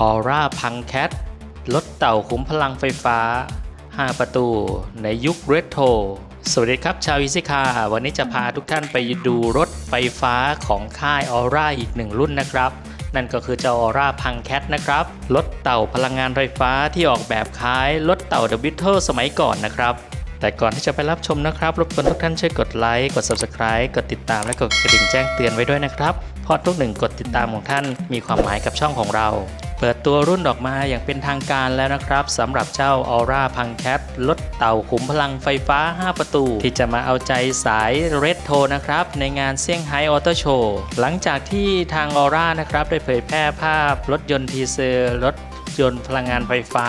ออร่าพังแคทรถเต่าขุมพลังไฟฟ้า 5 ประตูในยุคเรโทรสวัสดีครับชาวอิซิคาวันนี้จะพาทุกท่านไปดูรถไฟฟ้าของค่ายออร่าอีกหนึ่งรุ่นนะครับ นั่นก็คือเจ้าออร่าพังแคทนะครับ รถเต่าพลังงานไฟฟ้าที่ออกแบบคล้ายรถเต่าเดอะบิทเทิลสมัยก่อนนะครับแต่ก่อนที่จะไปรับชมนะครับ รบกวนทุกท่านช่วยกดไลค์ กด Subscribe กดติดตาม และกดกระดิ่งแจ้งเตือนไว้ด้วยนะครับ เพราะทุกหนึ่งกดติดตามของท่านมีความหมายกับช่องของเรา เปิดตัวรุ่นออกมาอย่างเป็นทางการแล้วนะครับสำหรับเจ้า Aura p u n c a t รถเต่าขุมพลังไฟฟ้า 5 ประตู ที่จะมาเอาใจสายเร t โทนะครับ ในงานเซี่ยงไฮ้ออโตโชว์หลังจากที่ทาง Aura นะครับ ได้เผยแพร่ภาพรถยนต์ทีเซอร์รถยนต์พลังงานไฟฟ้า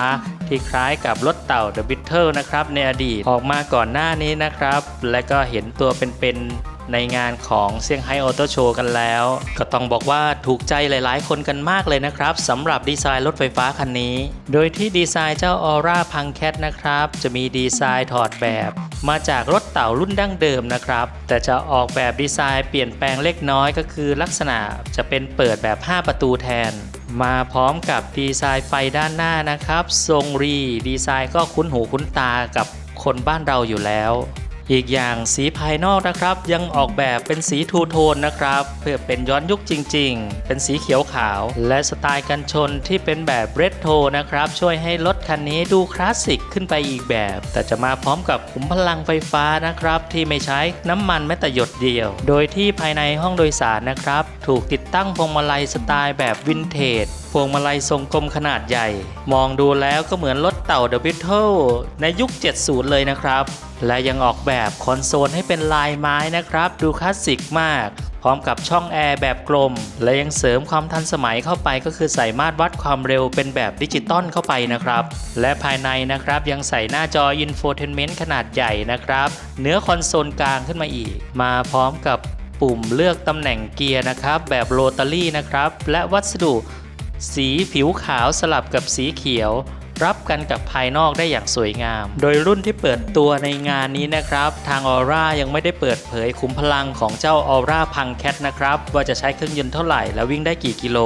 ที่คล้ายกับรถเต่า The Beetle นะครับในอดีตออกมาก่อนหน้านี้นะครับ และก็เห็นตัวเป็นๆ ในงานของเซี่ยงไฮ้ออโตโชว์กันแล้ว ก็ต้องบอกว่าถูกใจหลายๆ คนกันมากเลยนะครับสำหรับดีไซน์รถไฟฟ้าคันนี้ โดยที่ดีไซน์เจ้า Aura p u n c a t นะครับ จะมีดีไซน์ถอดแบบ มาจากรถเต่ารุ่นดั้งเดิมนะครับ แต่จะออกแบบดีไซน์เปลี่ยนแปลงเล็กน้อยก็คือลักษณะจะเป็นเปิดแบบ 5 ประตูแทน มาพร้อมกับดีไซน์ไฟด้านหน้านะครับ ทรงรี ดีไซน์ก็คุ้นหูคุ้นตากับคนบ้านเราอยู่แล้ว อีกอย่างสีภายนอกนะครับ ยังออกแบบเป็นสีทูโทนนะครับ เพื่อเป็นย้อนยุคจริง ๆ เป็นสีเขียวขาว และสไตล์กันชนที่เป็นแบบเรดโทนะครับ ช่วยให้รถคันนี้ดูคลาสสิกขึ้นไปอีกแบบ แต่จะมาพร้อมกับขุมพลังไฟฟ้านะครับ ที่ไม่ใช้น้ำมันแม้แต่หยดเดียว โดยที่ภายในห้องโดยสารนะครับ ถูกติดตั้งพวงมาลัยสไตล์แบบวินเทจพวงมาลัยทรงกลมขนาดใหญ่ มองดูแล้วก็เหมือนรถเต่า The Beetle ในยุค 70 เลยนะครับ และยังออกแบบคอนโซลให้เป็นลายไม้นะครับ ดูคลาสสิกมาก พร้อมกับช่องแอร์แบบกลม และยังเสริมความทันสมัยเข้าไปก็คือใส่มาตรวัดความเร็วเป็นแบบดิจิตอลเข้าไปนะครับ และภายในนะครับยังใส่หน้าจออินโฟเทนเมนต์ขนาดใหญ่นะครับ เนื้อคอนโซลกลางขึ้นมาอีก มาพร้อมกับปุ่มเลือกตำแหน่งเกียร์นะครับ แบบโรตารี่นะครับ และวัสดุ สีผิวขาวสลับกับสีเขียว รับกันกับภายนอกได้อย่างสวยงาม โดยรุ่นที่เปิดตัวในงานนี้นะครับ ทาง Aura ยังไม่ได้เปิดเผยขุมพลังของเจ้า Aura p u n c a t นะครับ ว่าจะใช้เครื่องยนต์เท่าไหร่และวิ่งได้กี่กิโล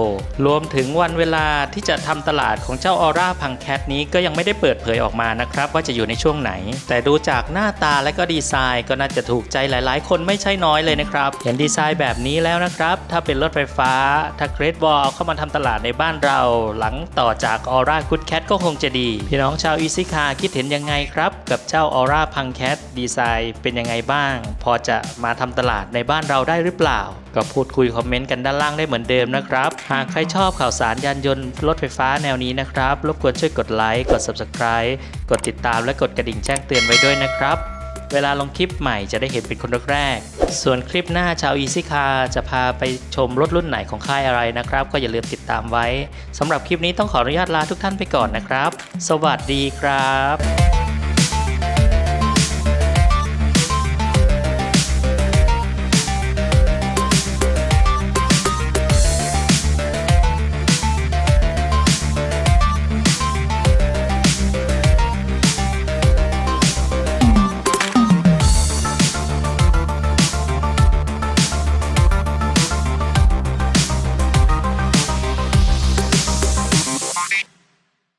รวมถึงวันเวลาที่จะทำตลาดของเจ้า Aura p u n c a t นี้ก็ยังไม่ได้เปิดเผยออกมานะครับ ว่าจะอยู่ในช่วงไหน แต่ดูจากหน้าตาและก็ดีไซน์ ก็น่าจะถูกใจหลาย ๆ คนไม่ใช่น้อยเลยนะครับเห็นดีไซน์แบบนี้แล้วนะครับ ถ้าเป็นรถไฟฟ้าถ้าเกรดบอลเข้ามาทำตลาดในบ้านเรา หลังต่อจาก Aura Good Cat ก็คงจะดี พี่น้องชาวอีซิคาคิดเห็นยังไงครับ กับเจ้าออร่าพังแคทดีไซน์เป็นยังไงบ้าง พอจะมาทำตลาดในบ้านเราได้หรือเปล่า ก็พูดคุยคอมเมนต์กันด้านล่างได้เหมือนเดิมนะครับ หากใครชอบข่าวสารยานยนต์รถไฟฟ้าแนวนี้นะครับรบกวนช่วยกดไลค์กด Subscribe กดติดตามและกดกระดิ่งแจ้งเตือนไว้ด้วยนะครับ เวลาลงคลิปใหม่จะได้เห็นเป็นคนแรกๆส่วนคลิปหน้าชาว Easy Car จะพาไปชมรถรุ่นไหนของค่ายอะไรนะครับ ก็อย่าลืมติดตามไว้สำหรับคลิปนี้ต้องขออนุญาตลาทุกท่านไปก่อนนะครับ สวัสดีครับ